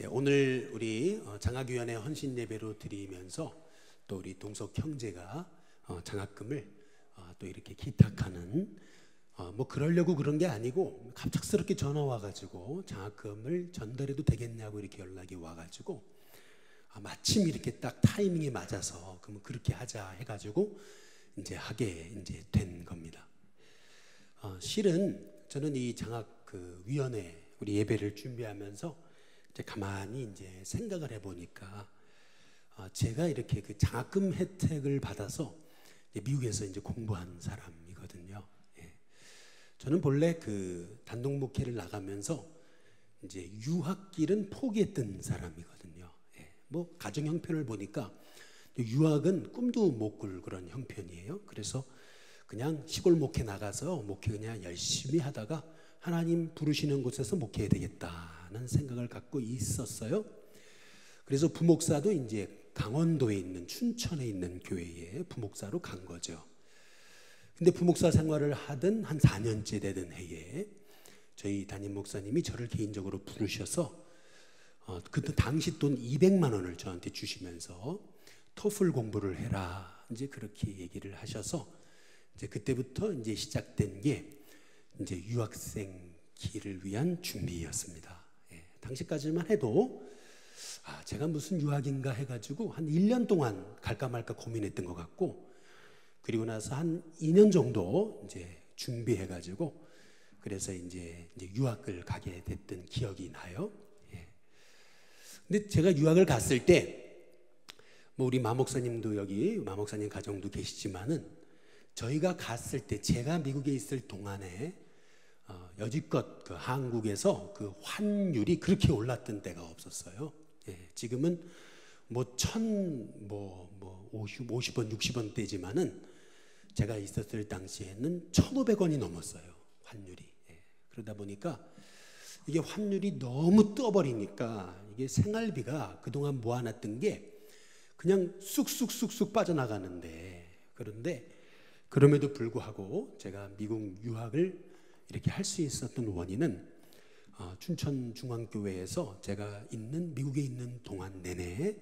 예, 오늘 우리 어, 장학위원회 헌신 예배로 드리면서 또 우리 동석 형제가 어, 장학금을 어, 또 이렇게 기탁하는 뭐 그러려고 그런 게 아니고 갑작스럽게 전화 와가지고 장학금을 전달해도 되겠냐고 이렇게 연락이 와가지고 아, 마침 이렇게 딱 타이밍이 맞아서 그러면 그렇게 하자 해가지고 이제 하게 이제 된 겁니다. 어, 실은 저는 이 장학 그 위원회 우리 예배를 준비하면서 가만히 이제 생각을 해보니까 어, 제가 이렇게 그 장학금 혜택을 받아서 미국에서 이제 공부한 사람이거든요. 예. 저는 본래 그 단독 목회를 나가면서 이제 유학길은 포기했던 사람이거든요. 예. 뭐 가정 형편을 보니까 유학은 꿈도 못 꿀 그런 형편이에요. 그래서 그냥 시골 목회 나가서 목회 그냥 열심히 하다가 하나님 부르시는 곳에서 목회해야 되겠다는 생각을 갖고 있었어요. 그래서 부목사도 이제 강원도에 있는 춘천에 있는 교회에 부목사로 간 거죠. 근데 부목사 생활을 하던 한 4년째 되던 해에 저희 담임 목사님이 저를 개인적으로 부르셔서 어, 그때 당시 돈 200만 원을 저한테 주시면서 토플 공부를 해라 이제 그렇게 얘기를 하셔서 이제 그때부터 이제 시작된 게 이제 유학생 길을 위한 준비였습니다. 예, 당시까지만 해도 아, 제가 무슨 유학인가 해가지고 한 1년 동안 갈까 말까 고민했던 것 같고 그리고 나서 한 2년 정도 이제 준비해가지고 그래서 이제, 이제 유학을 가게 됐던 기억이 나요. 예. 근데 제가 유학을 갔을 때 뭐 우리 마목사님도 여기 마목사님 가정도 계시지만은 저희가 갔을 때 제가 미국에 있을 동안에 어, 여지껏 그 한국에서 그 환율이 그렇게 올랐던 때가 없었어요. 예, 지금은 뭐 천, 뭐, 뭐, 50, 50원, 60원 대지만은 제가 있었을 당시에는 1,500원이 넘었어요. 환율이. 예, 그러다 보니까 이게 환율이 너무 떠버리니까 이게 생활비가 그동안 모아놨던 게 그냥 쑥쑥쑥쑥 빠져나가는데 그런데 그럼에도 불구하고 제가 미국 유학을 이렇게 할 수 있었던 원인은 어, 춘천 중앙교회에서 제가 있는 미국에 있는 동안 내내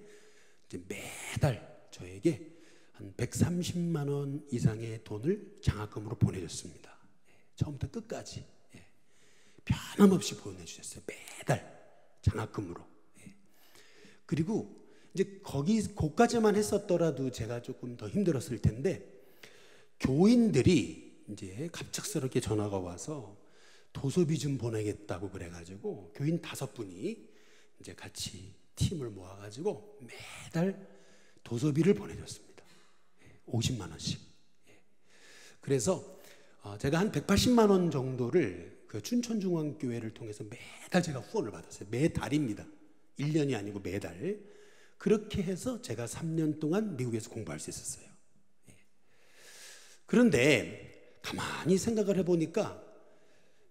매달 저에게 한 130만 원 이상의 돈을 장학금으로 보내줬습니다. 예, 처음부터 끝까지 예, 변함없이 보내주셨어요. 매달 장학금으로. 예. 그리고 이제 거기 거까지만 했었더라도 제가 조금 더 힘들었을 텐데 교인들이 이제 갑작스럽게 전화가 와서 도서비 좀 보내겠다고 그래가지고 교인 다섯 분이 이제 같이 팀을 모아가지고 매달 도서비를 보내줬습니다. 50만 원씩. 예. 그래서 어, 제가 한 180만 원 정도를 그 춘천중앙교회를 통해서 매달 제가 후원을 받았어요. 매달입니다. 1년이 아니고 매달. 그렇게 해서 제가 3년 동안 미국에서 공부할 수 있었어요. 그런데 가만히 생각을 해보니까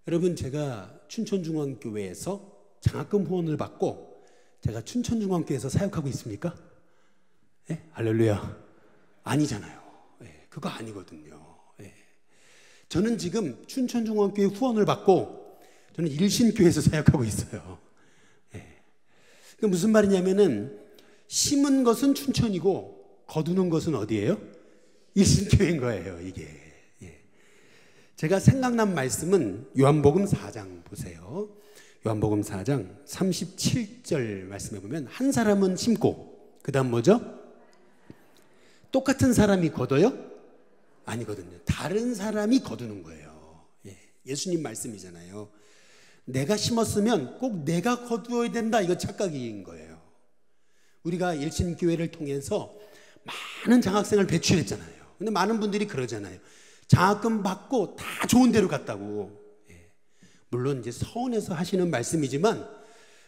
여러분 제가 춘천중앙교회에서 장학금 후원을 받고 제가 춘천중앙교회에서 사역하고 있습니까? 예? 할렐루야. 아니잖아요. 예, 그거 아니거든요. 예. 저는 지금 춘천중앙교회 후원을 받고 저는 일신교회에서 사역하고 있어요. 예. 그 무슨 말이냐면은 심은 것은 춘천이고 거두는 것은 어디예요? 일신교회인 거예요, 이게. 예. 제가 생각난 말씀은 요한복음 4장 보세요. 요한복음 4장 37절 말씀해 보면 한 사람은 심고 그다음 뭐죠? 똑같은 사람이 거둬요? 아니거든요. 다른 사람이 거두는 거예요. 예. 예수님 말씀이잖아요. 내가 심었으면 꼭 내가 거두어야 된다. 이거 착각인 거예요. 우리가 일신교회를 통해서 많은 장학생을 배출했잖아요. 근데 많은 분들이 그러잖아요. 장학금 받고 다 좋은 데로 갔다고. 예. 물론 이제 서원에서 하시는 말씀이지만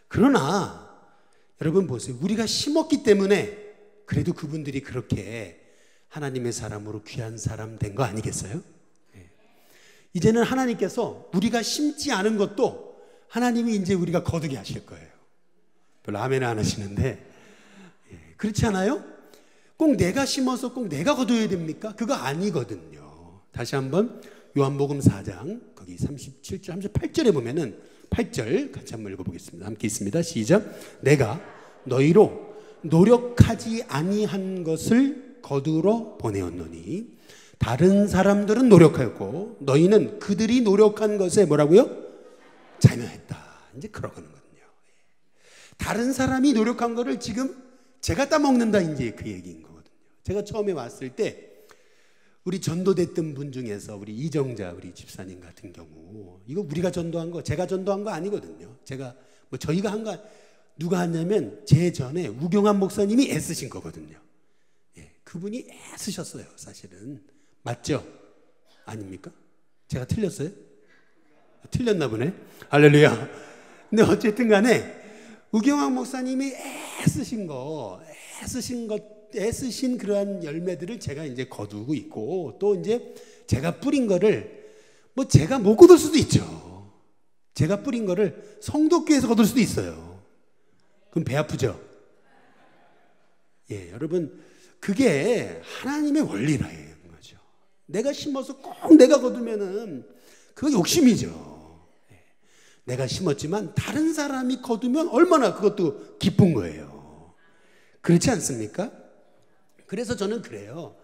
그러나 여러분 보세요. 우리가 심었기 때문에 그래도 그분들이 그렇게 하나님의 사람으로 귀한 사람 된 거 아니겠어요? 예. 이제는 하나님께서 우리가 심지 않은 것도 하나님이 이제 우리가 거두게 하실 거예요. 별로 아멘 안 하시는데 예. 그렇지 않아요? 꼭 내가 심어서 꼭 내가 거둬야 됩니까? 그거 아니거든요. 다시 한번 요한복음 4장 거기 37절 38절에 보면은 8절 같이 한번 읽어보겠습니다. 함께 있습니다. 시작. 내가 너희로 노력하지 아니한 것을 거두러 보내었노니 다른 사람들은 노력하였고 너희는 그들이 노력한 것에 뭐라고요? 참여했다. 이제 그러거든요. 다른 사람이 노력한 거를 지금 제가 따먹는다 이제 그 얘기인 거거든요. 제가 처음에 왔을 때 우리 전도됐던 분 중에서 우리 이정자 우리 집사님 같은 경우 이거 우리가 전도한 거 제가 전도한 거 아니거든요. 제가 뭐 저희가 한 거 누가 했냐면 제 전에 우경환 목사님이 애쓰신 거거든요. 예, 그분이 애쓰셨어요. 사실은 맞죠? 아닙니까? 제가 틀렸어요? 틀렸나 보네. 할렐루야. 근데 어쨌든 간에 우경환 목사님이 애쓰신 거, 애쓰신 것, 애쓰신 그러한 열매들을 제가 이제 거두고 있고 또 이제 제가 뿌린 거를 뭐 제가 못 거둘 수도 있죠. 제가 뿌린 거를 성도교에서 거둘 수도 있어요. 그럼 배 아프죠? 예, 여러분, 그게 하나님의 원리라예요. 내가 심어서 꼭 내가 거두면은 그거 욕심이죠. 내가 심었지만 다른 사람이 거두면 얼마나 그것도 기쁜 거예요. 그렇지 않습니까? 그래서 저는 그래요.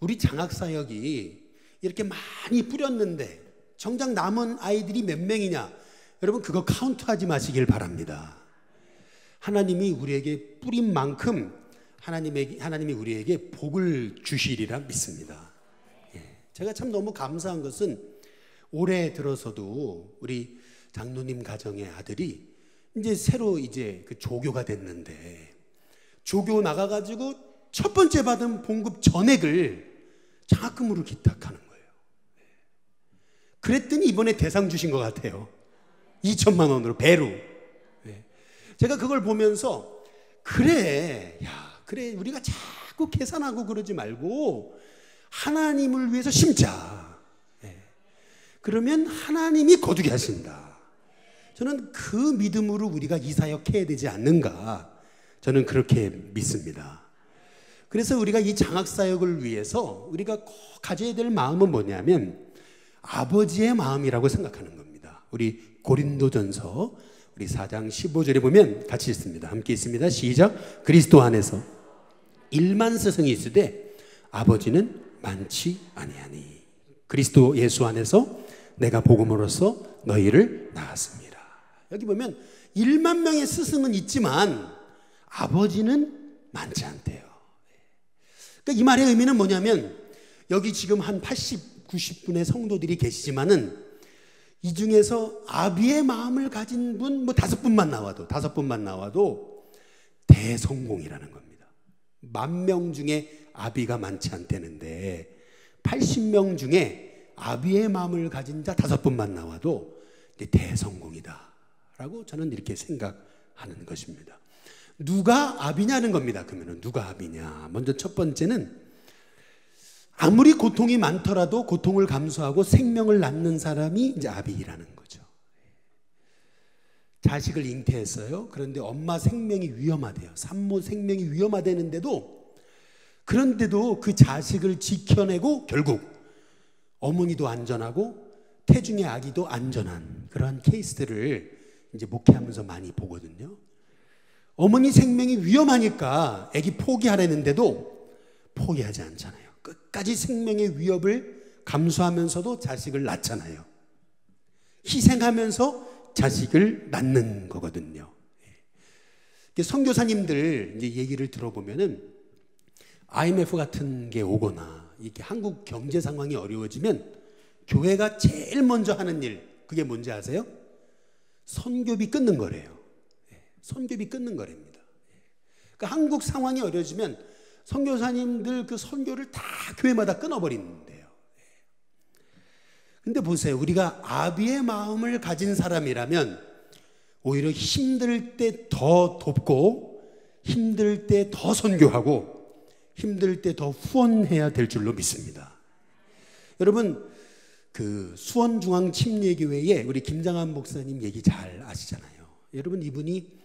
우리 장학사역이 이렇게 많이 뿌렸는데 정작 남은 아이들이 몇 명이냐? 여러분 그거 카운트하지 마시길 바랍니다. 하나님이 우리에게 뿌린 만큼 하나님에게, 하나님이 우리에게 복을 주시리라 믿습니다. 제가 참 너무 감사한 것은 올해 들어서도 우리 장로님 가정의 아들이 이제 새로 이제 그 조교가 됐는데 조교 나가가지고 첫 번째 받은 봉급 전액을 장학금으로 기탁하는 거예요. 그랬더니 이번에 대상 주신 것 같아요. 2천만 원으로 배로. 네. 제가 그걸 보면서 그래, 야, 그래 우리가 자꾸 계산하고 그러지 말고 하나님을 위해서 심자. 예. 그러면 하나님이 거두게 하신다. 저는 그 믿음으로 우리가 이 사역 해야 되지 않는가. 저는 그렇게 믿습니다. 그래서 우리가 이 장학 사역을 위해서 우리가 꼭 가져야 될 마음은 뭐냐면 아버지의 마음이라고 생각하는 겁니다. 우리 고린도전서 우리 4장 15절에 보면 같이 읽습니다. 함께 있습니다. 시작. 그리스도 안에서 일만 스승이 있으되 아버지는 많지 아니하니 그리스도 예수 안에서 내가 복음으로써 너희를 낳았습니다. 여기 보면 1만 명의 스승은 있지만 아버지는 많지 않대요. 그러니까 이 말의 의미는 뭐냐면 여기 지금 한 80, 90분의 성도들이 계시지만은 이 중에서 아비의 마음을 가진 분 뭐 다섯 분만 나와도 다섯 분만 나와도 대성공이라는 겁니다. 만 명 중에 아비가 많지 않다는데 80명 중에 아비의 마음을 가진 자 다섯 분만 나와도 대성공이다. 라고 저는 이렇게 생각하는 것입니다. 누가 아비냐는 겁니다. 그러면 누가 아비냐? 먼저 첫 번째는 아무리 고통이 많더라도 고통을 감수하고 생명을 낳는 사람이 이제 아비라는 거죠. 자식을 잉태했어요. 그런데 엄마 생명이 위험하대요. 산모 생명이 위험하다는데도 그런데도 그 자식을 지켜내고 결국 어머니도 안전하고 태중의 아기도 안전한 그러한 케이스들을 이제 목회하면서 많이 보거든요. 어머니 생명이 위험하니까 아기 포기하려는데도 포기하지 않잖아요. 끝까지 생명의 위협을 감수하면서도 자식을 낳잖아요. 희생하면서 자식을 낳는 거거든요. 선교사님들 이제 얘기를 들어보면은 IMF 같은 게 오거나 이렇게 한국 경제 상황이 어려워지면 교회가 제일 먼저 하는 일 그게 뭔지 아세요? 선교비 끊는 거래요. 예, 선교비 끊는 거랍니다. 예. 그러니까 한국 상황이 어려워지면 선교사님들 그 선교를 다 교회마다 끊어버린대요. 예. 근데 보세요. 우리가 아비의 마음을 가진 사람이라면 오히려 힘들 때 더 돕고 힘들 때 더 선교하고 힘들 때 더 후원해야 될 줄로 믿습니다. 여러분, 그 수원중앙 침례교회에 우리 김장한 목사님 얘기 잘 아시잖아요. 여러분, 이분이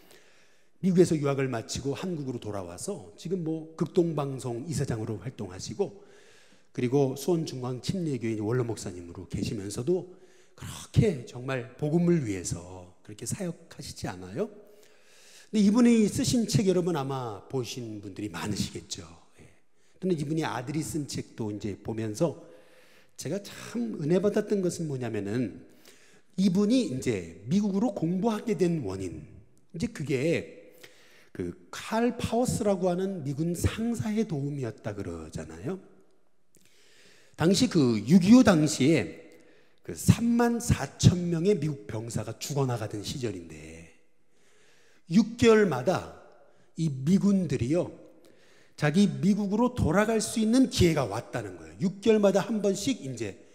미국에서 유학을 마치고 한국으로 돌아와서 지금 뭐 극동방송 이사장으로 활동하시고 그리고 수원중앙 침례교회 원로 목사님으로 계시면서도 그렇게 정말 복음을 위해서 그렇게 사역하시지 않아요? 근데 이분이 쓰신 책 여러분 아마 보신 분들이 많으시겠죠. 예. 근데 이분이 아들이 쓴 책도 이제 보면서 제가 참 은혜 받았던 것은 뭐냐면은 이분이 이제 미국으로 공부하게 된 원인 이제 그게 그 칼 파워스라고 하는 미군 상사의 도움이었다 그러잖아요. 당시 그 6.25 당시에 그 3만 4천 명의 미국 병사가 죽어나가던 시절인데 6개월마다 이 미군들이요 자기 미국으로 돌아갈 수 있는 기회가 왔다는 거예요. 6개월마다 한 번씩 이제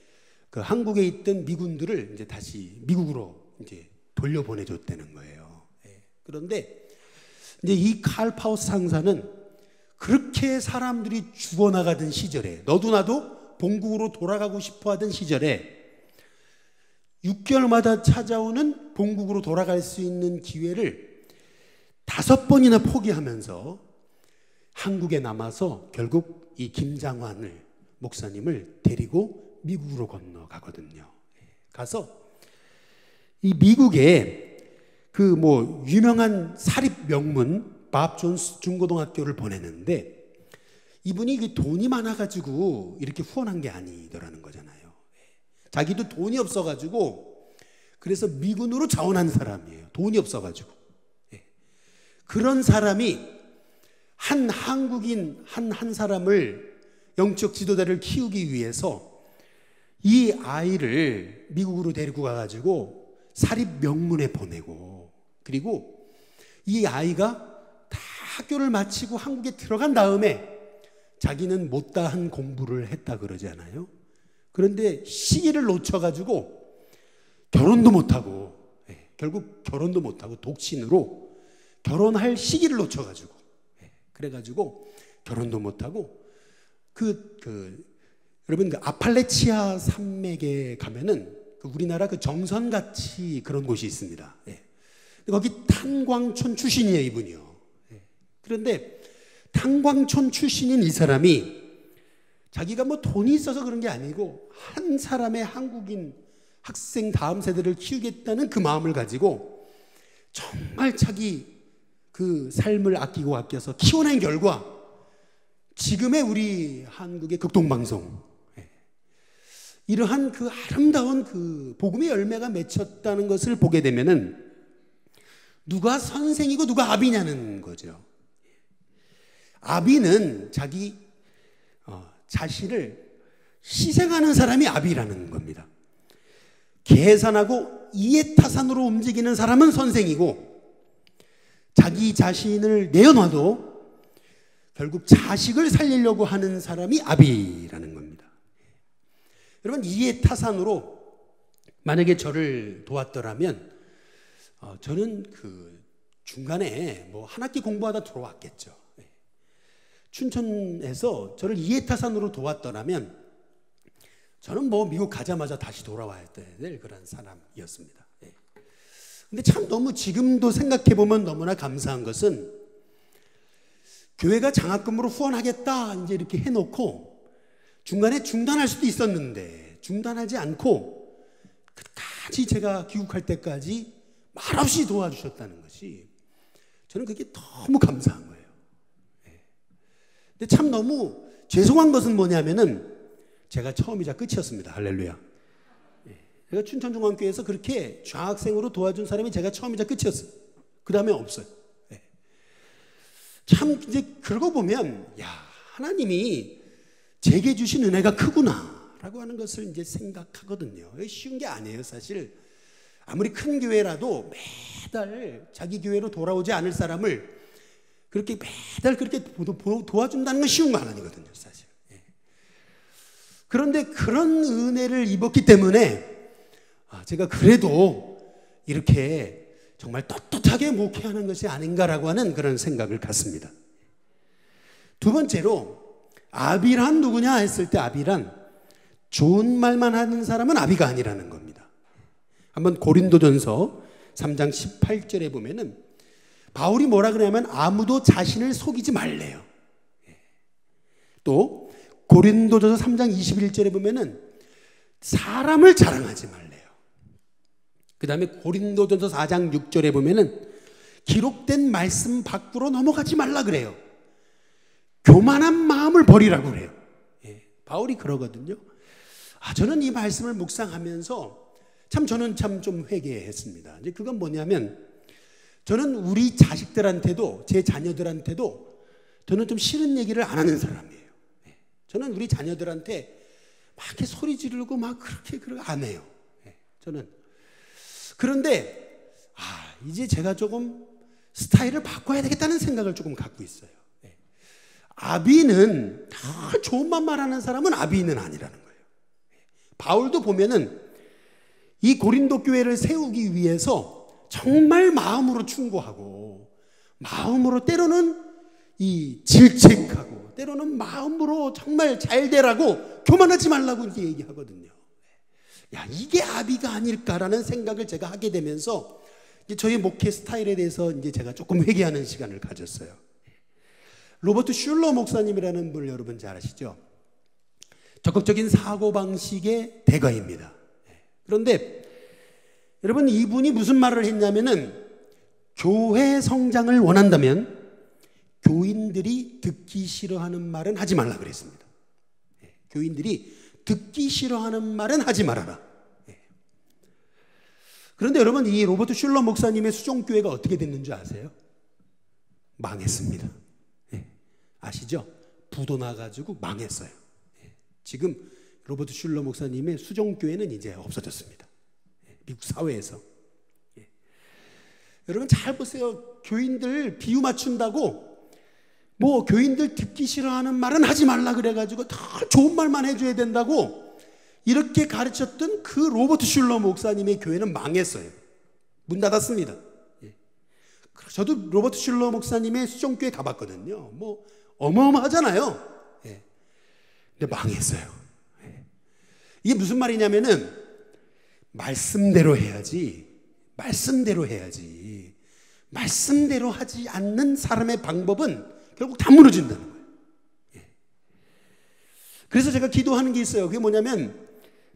그 한국에 있던 미군들을 이제 다시 미국으로 이제 돌려보내줬다는 거예요. 예. 그런데 이제 이칼 파우스 상사는 그렇게 사람들이 죽어나가던 시절에 너도 나도 본국으로 돌아가고 싶어 하던 시절에 6개월마다 찾아오는 본국으로 돌아갈 수 있는 기회를 다섯 번이나 포기하면서 한국에 남아서 결국 이 김장환을 목사님을 데리고 미국으로 건너가거든요. 가서 이 미국에 그 뭐 유명한 사립 명문 밥 존스 중고등학교를 보내는데 이분이 그 돈이 많아가지고 이렇게 후원한 게 아니더라는 거잖아요. 자기도 돈이 없어가지고 그래서 미군으로 자원한 사람이에요. 돈이 없어가지고. 예. 그런 사람이 한 한국인 한 한 사람을 영적 지도자를 키우기 위해서 이 아이를 미국으로 데리고 가가지고 사립 명문에 보내고 그리고 이 아이가 다 학교를 마치고 한국에 들어간 다음에 자기는 못다한 공부를 했다 그러지 않아요? 그런데 시기를 놓쳐가지고 결혼도 못하고 예, 결국 결혼도 못하고 독신으로 결혼할 시기를 놓쳐가지고 예, 그래가지고 결혼도 못하고 그, 그 여러분 그 아팔레치아 산맥에 가면은 그 우리나라 그 정선같이 그런 곳이 있습니다. 예. 거기 탄광촌 출신이에요 이분이요. 예. 그런데 탄광촌 출신인 이 사람이 자기가 뭐 돈이 있어서 그런 게 아니고 한 사람의 한국인 학생 다음 세대를 키우겠다는 그 마음을 가지고 정말 자기 그 삶을 아끼고 아껴서 키워낸 결과 지금의 우리 한국의 극동방송 예, 이러한 그 아름다운 그 복음의 열매가 맺혔다는 것을 보게 되면은 누가 선생이고 누가 아비냐는 거죠. 아비는 자기 자신을 희생하는 사람이 아비라는 겁니다. 계산하고 이해타산으로 움직이는 사람은 선생이고 자기 자신을 내어놔도 결국 자식을 살리려고 하는 사람이 아비라는 겁니다. 여러분 이해타산으로 만약에 저를 도왔더라면 어, 저는 그 중간에 뭐 한 학기 공부하다 들어왔겠죠. 춘천에서 저를 이해타산으로 도왔더라면 저는 뭐 미국 가자마자 다시 돌아와야 될 그런 사람이었습니다. 예. 근데 참 너무 지금도 생각해 보면 너무나 감사한 것은 교회가 장학금으로 후원하겠다 이제 이렇게 해놓고 중간에 중단할 수도 있었는데 중단하지 않고 끝까지 제가 귀국할 때까지 말없이 도와주셨다는 것이 저는 그게 너무 감사한 거예요. 근데 참 너무 죄송한 것은 뭐냐면은 제가 처음이자 끝이었습니다. 할렐루야. 예. 제가 춘천중앙교회에서 그렇게 좌학생으로 도와준 사람이 제가 처음이자 끝이었어요. 그 다음에 없어요. 예. 참 이제 그러고 보면 야 하나님이 제게 주신 은혜가 크구나라고 하는 것을 이제 생각하거든요. 쉬운 게 아니에요, 사실. 아무리 큰 교회라도 매달 자기 교회로 돌아오지 않을 사람을 그렇게 매달 그렇게 도와준다는 건 쉬운 거 아니거든요, 사실. 예. 그런데 그런 은혜를 입었기 때문에 아, 제가 그래도 이렇게 정말 떳떳하게 목회하는 것이 아닌가라고 하는 그런 생각을 갖습니다. 두 번째로 아비란 누구냐 했을 때 아비란 좋은 말만 하는 사람은 아비가 아니라는 겁니다. 한번 고린도전서 3장 18절에 보면은 바울이 뭐라 그러냐면 아무도 자신을 속이지 말래요. 예. 또 고린도전서 3장 21절에 보면은 사람을 자랑하지 말래요. 그 다음에 고린도전서 4장 6절에 보면은 기록된 말씀 밖으로 넘어가지 말라 그래요. 교만한 마음을 버리라고 그래요. 예, 바울이 그러거든요. 아, 저는 이 말씀을 묵상하면서 참 저는 참 좀 회개했습니다. 이제 그건 뭐냐면 저는 우리 자식들한테도 제 자녀들한테도 저는 좀 싫은 얘기를 안 하는 사람이에요. 예, 저는 우리 자녀들한테 막 이렇게 소리 지르고 막 그렇게 안 해요. 예, 저는 그런데 아 이제 제가 조금 스타일을 바꿔야 되겠다는 생각을 조금 갖고 있어요. 예. 아비는 다 좋은 말 말하는 사람은 아비는 아니라는 거예요. 예. 바울도 보면은 이 고린도 교회를 세우기 위해서 정말 마음으로 충고하고 마음으로 때로는 이 질책하고 때로는 마음으로 정말 잘 되라고 교만하지 말라고 이렇게 얘기하거든요. 야, 이게 아비가 아닐까라는 생각을 제가 하게 되면서 저희 목회 스타일에 대해서 이제 제가 조금 회개하는 시간을 가졌어요. 로버트 슐러 목사님이라는 분 여러분 잘 아시죠? 적극적인 사고방식의 대가입니다. 그런데 여러분 이분이 무슨 말을 했냐면은 교회 성장을 원한다면 교인들이 듣기 싫어하는 말은 하지 말라 그랬습니다. 교인들이 듣기 싫어하는 말은 하지 말아라. 그런데 여러분 이 로버트 슐러 목사님의 수종교회가 어떻게 됐는 줄 아세요? 망했습니다. 예. 아시죠? 부도 나가지고 망했어요. 예. 지금 로버트 슐러 목사님의 수종교회는 이제 없어졌습니다. 예. 미국 사회에서. 예. 여러분 잘 보세요. 교인들 비유 맞춘다고 뭐 교인들 듣기 싫어하는 말은 하지 말라 그래가지고 다 좋은 말만 해줘야 된다고 이렇게 가르쳤던 그 로버트 슐러 목사님의 교회는 망했어요. 문 닫았습니다. 예. 저도 로버트 슐러 목사님의 수종교회 가봤거든요. 뭐 어마어마하잖아요. 예. 근데 망했어요. 예. 이게 무슨 말이냐면은 말씀대로 해야지. 말씀대로 해야지. 말씀대로 하지 않는 사람의 방법은 결국 다 무너진다는 거예요. 그래서 제가 기도하는 게 있어요. 그게 뭐냐면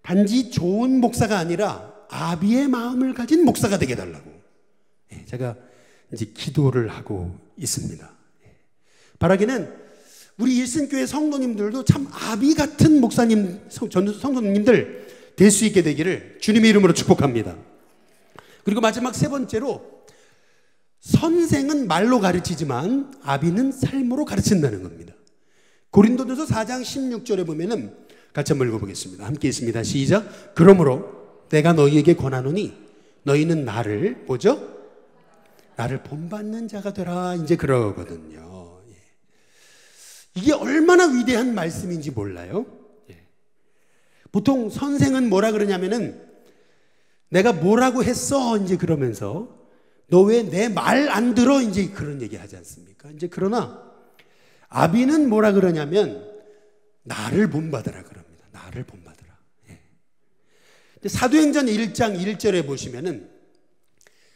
단지 좋은 목사가 아니라 아비의 마음을 가진 목사가 되게 달라고. 예, 제가 이제 기도를 하고 있습니다. 예. 바라기는 우리 일승교회 성도님들도 참 아비 같은 목사님, 성도님들 될 수 있게 되기를 주님의 이름으로 축복합니다. 그리고 마지막 세 번째로 선생은 말로 가르치지만 아비는 삶으로 가르친다는 겁니다. 고린도전서 4장 16절에 보면은 같이 한번 읽어보겠습니다. 함께 있습니다. 시작. 그러므로 내가 너희에게 권하노니 너희는 나를 뭐죠? 나를 본받는 자가 되라. 이제 그러거든요. 예. 이게 얼마나 위대한 말씀인지 몰라요. 예. 보통 선생은 뭐라 그러냐면은 내가 뭐라고 했어 이제 그러면서 너 왜 내 말 안 들어 이제 그런 얘기 하지 않습니까? 이제 그러나 아비는 뭐라 그러냐면 나를 본받으라 그럽니다. 나를 본받으라. 예. 사도행전 1장 1절에 보시면은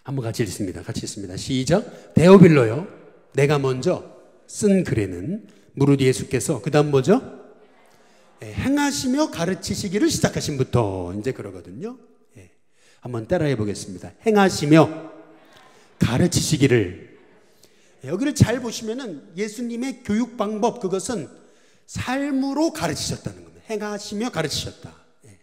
한번 같이 읽습니다. 같이 읽습니다. 시작. 데오빌로요. 내가 먼저 쓴 글에는 무릇 예수께서 그 다음 뭐죠? 예, 행하시며 가르치시기를 시작하신부터 이제 그러거든요. 예. 한번 따라해 보겠습니다. 행하시며 가르치시기를 예, 여기를 잘 보시면은 예수님의 교육 방법 그것은 삶으로 가르치셨다는 겁니다. 행하시며 가르치셨다. 예.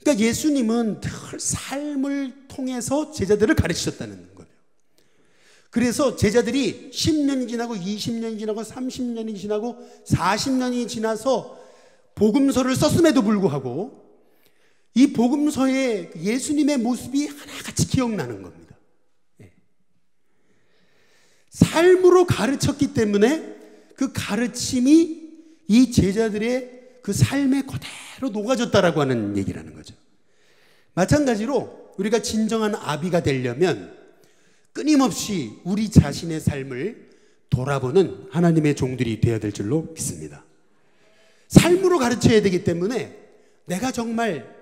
그러니까 예수님은 늘 삶을 통해서 제자들을 가르치셨다는 거예요. 그래서 제자들이 10년이 지나고 20년이 지나고 30년이 지나고 40년이 지나서 복음서를 썼음에도 불구하고 이 복음서에 예수님의 모습이 하나같이 기억나는 겁니다. 예. 삶으로 가르쳤기 때문에 그 가르침이 이 제자들의 그 삶에 그대로 녹아졌다라고 하는 얘기라는 거죠. 마찬가지로 우리가 진정한 아비가 되려면 끊임없이 우리 자신의 삶을 돌아보는 하나님의 종들이 되어야 될 줄로 믿습니다. 삶으로 가르쳐야 되기 때문에 내가 정말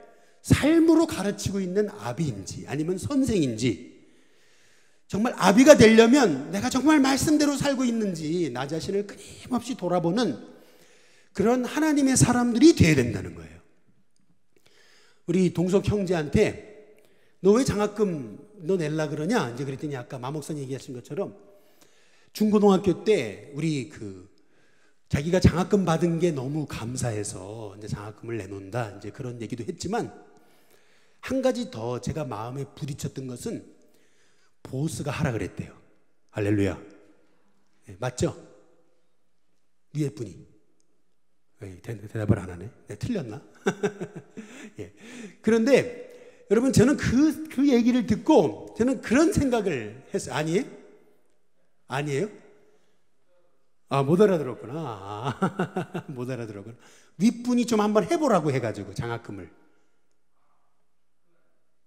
삶으로 가르치고 있는 아비인지 아니면 선생인지 정말 아비가 되려면 내가 정말 말씀대로 살고 있는지 나 자신을 끊임없이 돌아보는 그런 하나님의 사람들이 되어야 된다는 거예요. 우리 동석 형제한테 너 왜 장학금 너 낼라 그러냐? 이제 그랬더니 아까 마목선 얘기하신 것처럼 중고등학교 때 우리 그 자기가 장학금 받은 게 너무 감사해서 이제 장학금을 내놓는다. 이제 그런 얘기도 했지만 한 가지 더 제가 마음에 부딪혔던 것은 보스가 하라 그랬대요. 할렐루야. 네, 맞죠? 위에 분이. 네, 대답을 안 하네. 네, 틀렸나? 예. 그런데 여러분 저는 그, 그 얘기를 듣고 저는 그런 생각을 했어요. 아니에요? 아니에요? 아, 못 알아들었구나. 아, 못 알아들었구나. 윗분이 좀 한번 해보라고 해가지고 장학금을.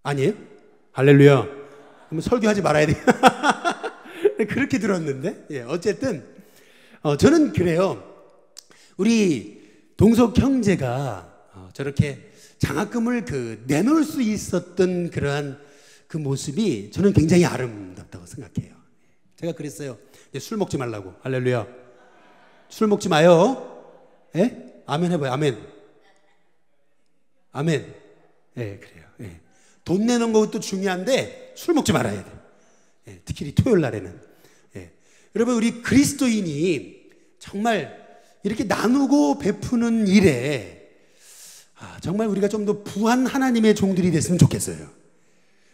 아니에요? 할렐루야. 그러면 설교하지 말아야 돼. 그렇게 들었는데. 예, 어쨌든, 어, 저는 그래요. 우리 동석 형제가 어, 저렇게 장학금을 그 내놓을 수 있었던 그러한 그 모습이 저는 굉장히 아름답다고 생각해요. 제가 그랬어요. 술 먹지 말라고. 할렐루야. 술 먹지 마요. 예? 아멘 해봐요. 아멘. 아멘. 예, 그래요. 예. 돈 내는 것도 중요한데 술 먹지 말아야 돼. 예, 특히 토요일 날에는. 예. 여러분, 우리 그리스도인이 정말 이렇게 나누고 베푸는 일에 아, 정말 우리가 좀 더 부한 하나님의 종들이 됐으면 좋겠어요.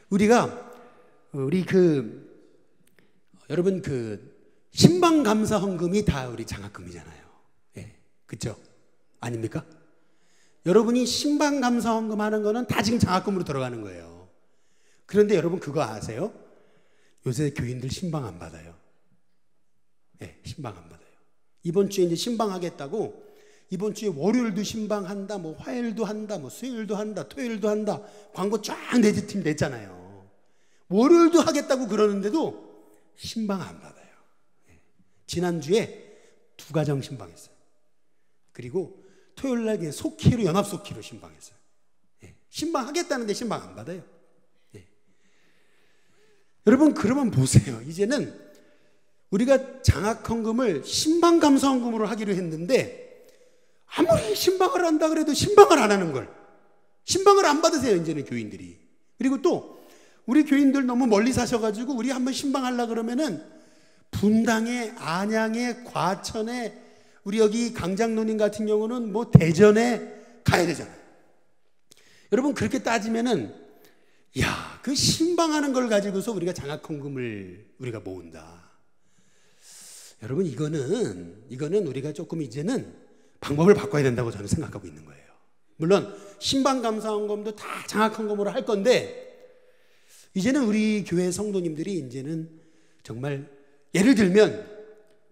우리가 우리 그 여러분 그 신방 감사 헌금이 다 우리 장학금이잖아요. 예. 그죠? 아닙니까? 여러분이 신방 감사 헌금 하는 거는 다 지금 장학금으로 들어가는 거예요. 그런데 여러분 그거 아세요? 요새 교인들 신방 안 받아요. 예, 신방 안 받아요. 이번 주에 이제 신방하겠다고 이번 주에 월요일도 신방한다, 뭐 화요일도 한다, 뭐 수요일도 한다, 토요일도 한다. 광고 쫙 내지팀 냈잖아요. 월요일도 하겠다고 그러는데도 신방 안 받아요. 지난주에 두 가정 신방했어요. 그리고 토요일 날 속기로 연합 속기로 신방했어요. 예. 신방 하겠다는데 신방 안 받아요. 예. 여러분 그러면 보세요. 이제는 우리가 장학헌금을 신방 감사헌금으로 하기로 했는데 아무리 신방을 한다 그래도 신방을 안 하는 걸 신방을 안 받으세요 이제는 교인들이 그리고 또 우리 교인들 너무 멀리 사셔가지고 우리 한번 신방하려 그러면은 분당에, 안양에, 과천에, 우리 여기 강장로님 같은 경우는 뭐 대전에 가야 되잖아요. 여러분 그렇게 따지면은 야, 그 신방하는 걸 가지고서 우리가 장학헌금을 우리가 모은다. 여러분 이거는 이거는 우리가 조금 이제는 방법을 바꿔야 된다고 저는 생각하고 있는 거예요. 물론 신방 감사헌금도 다 장학헌금으로 할 건데 이제는 우리 교회 성도님들이 이제는 정말 예를 들면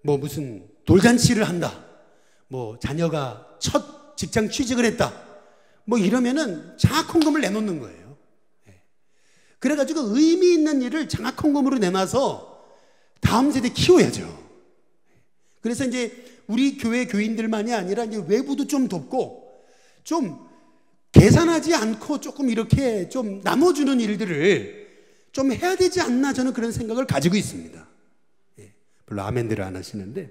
뭐 무슨 돌잔치를 한다. 뭐 자녀가 첫 직장 취직을 했다. 뭐 이러면은 장학헌금을 내놓는 거예요. 예. 그래가지고 의미 있는 일을 장학헌금으로 내놔서 다음 세대 키워야죠. 그래서 이제 우리 교회 교인들만이 아니라 이제 외부도 좀 돕고 좀 계산하지 않고 조금 이렇게 좀 나눠주는 일들을 좀 해야 되지 않나 저는 그런 생각을 가지고 있습니다. 별로 아멘들을 안 하시는데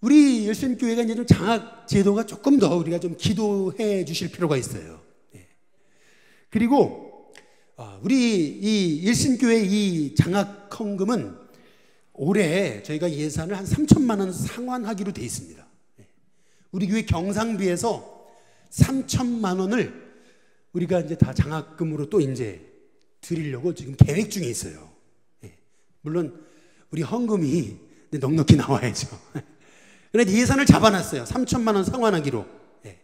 우리 열심교회가 이제 좀 장학 제도가 조금 더 우리가 좀 기도해 주실 필요가 있어요. 예. 그리고 아, 우리 이 일신교회 이 장학 헌금은 올해 저희가 예산을 한 3천만 원 상환하기로 돼 있습니다. 예. 우리 교회 경상비에서 3천만 원을 우리가 이제 다 장학금으로 또 이제 드리려고 지금 계획 중에 있어요. 예. 물론 우리 헌금이 넉넉히 나와야죠. 그래서 예산을 잡아놨어요. 3천만 원 상환하기로. 예.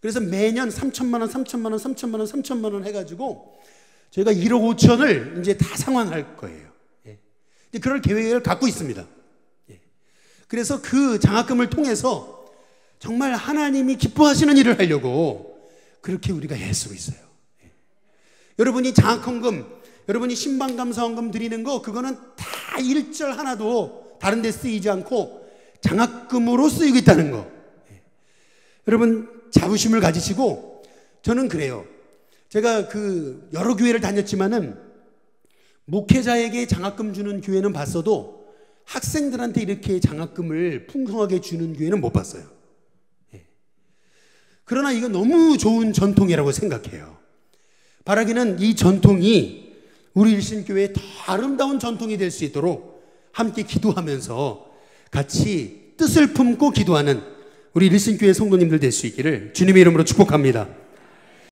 그래서 매년 3천만 원, 3천만 원, 3천만 원, 3천만 원 해가지고 저희가 1억 5천을 이제 다 상환할 거예요. 예. 그럴 계획을 갖고 있습니다. 예. 그래서 그 장학금을 통해서 정말 하나님이 기뻐하시는 일을 하려고 그렇게 우리가 애쓰고 있어요. 여러분이 장학헌금 여러분이 신방감사원금 드리는 거 그거는 다 일절 하나도 다른 데 쓰이지 않고 장학금으로 쓰이고 있다는 거. 예. 여러분 자부심을 가지시고 저는 그래요. 제가 그 여러 교회를 다녔지만은 목회자에게 장학금 주는 교회는 봤어도 학생들한테 이렇게 장학금을 풍성하게 주는 교회는 못 봤어요. 예. 그러나 이거 너무 좋은 전통이라고 생각해요. 바라기는 이 전통이 우리 일신교회의 더 아름다운 전통이 될 수 있도록 함께 기도하면서 같이 뜻을 품고 기도하는 우리 일신교회 성도님들 될 수 있기를 주님의 이름으로 축복합니다.